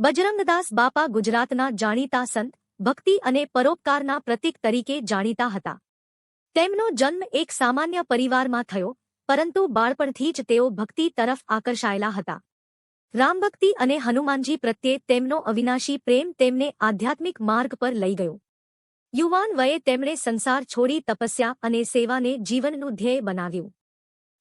બજરંગદાસ બાપા ગુજરાતના જાણીતા સંત, ભક્તિ અને પરોપકારના પ્રતીક તરીકે જાણીતા હતા. તેમનો જન્મ એક સામાન્ય પરિવારમાં થયો, પરંતુ બાળપણથી જ તેઓ ભક્તિ તરફ આકર્ષાયેલા હતા. રામભક્તિ અને હનુમાનજી પ્રત્યે તેમનો અવિનાશી પ્રેમ તેમને આધ્યાત્મિક માર્ગ પર લઈ ગયો. યુવાન વયે તેમણે સંસાર છોડી તપસ્યા અને સેવાને જીવનનું ધ્યેય બનાવ્યું.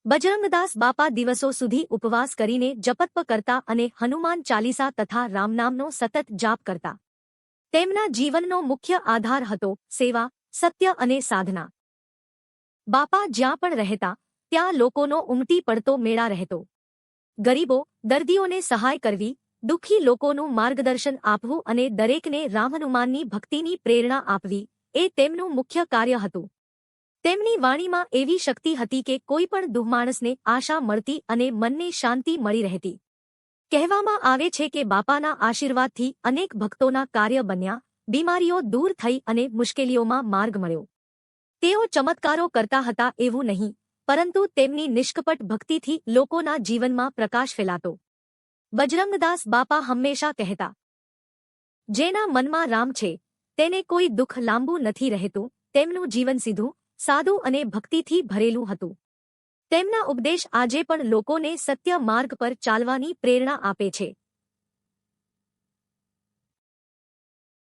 બજરંગદાસ બાપા દિવસો સુધી ઉપવાસ કરીને જપતપ કરતા અને હનુમાન ચાલીસા તથા રામનામનો સતત જાપ કરતા. તેમના જીવનનો મુખ્ય આધાર હતો સેવા, સત્ય અને સાધના. બાપા જ્યાં પણ રહેતા, ત્યાં લોકોનો ઉમટી પડતો મેળા રહેતો. ગરીબો, દર્દીઓને સહાય કરવી, દુઃખી લોકોનું માર્ગદર્શન આપવું અને દરેકને રામ હનુમાનની ભક્તિની પ્રેરણા આપવી, એ તેમનું મુખ્ય કાર્ય હતું. તેમની વાણીમાં એવી શક્તિ હતી કે કોઈ પણ દુઃમાણસને આશા મળતી અને મનને શાંતિ મળી રહેતી. કહેવામાં આવે છે કે બાપાના આશીર્વાદથી અનેક ભક્તોના કાર્ય બન્યા, બીમારીઓ દૂર થઈ અને મુશ્કેલીઓમાં માર્ગ મળ્યો. તેઓ ચમત્કારો કરતા હતા એવું નહીં, પરંતુ તેમની નિષ્કપટ ભક્તિથી લોકોના જીવનમાં પ્રકાશ ફેલાતો. બજરંગદાસ બાપા હંમેશા કહેતા, જેના મનમાં રામ છે, તેને કોઈ દુઃખ લાંબુ નથી રહેતું, તેમનું જીવન સીધું સાદું અને ભક્તિથી ભરેલું હતું. તેમના ઉપદેશ આજે પણ લોકોને સત્ય માર્ગ પર ચાલવાની પ્રેરણા આપે છે.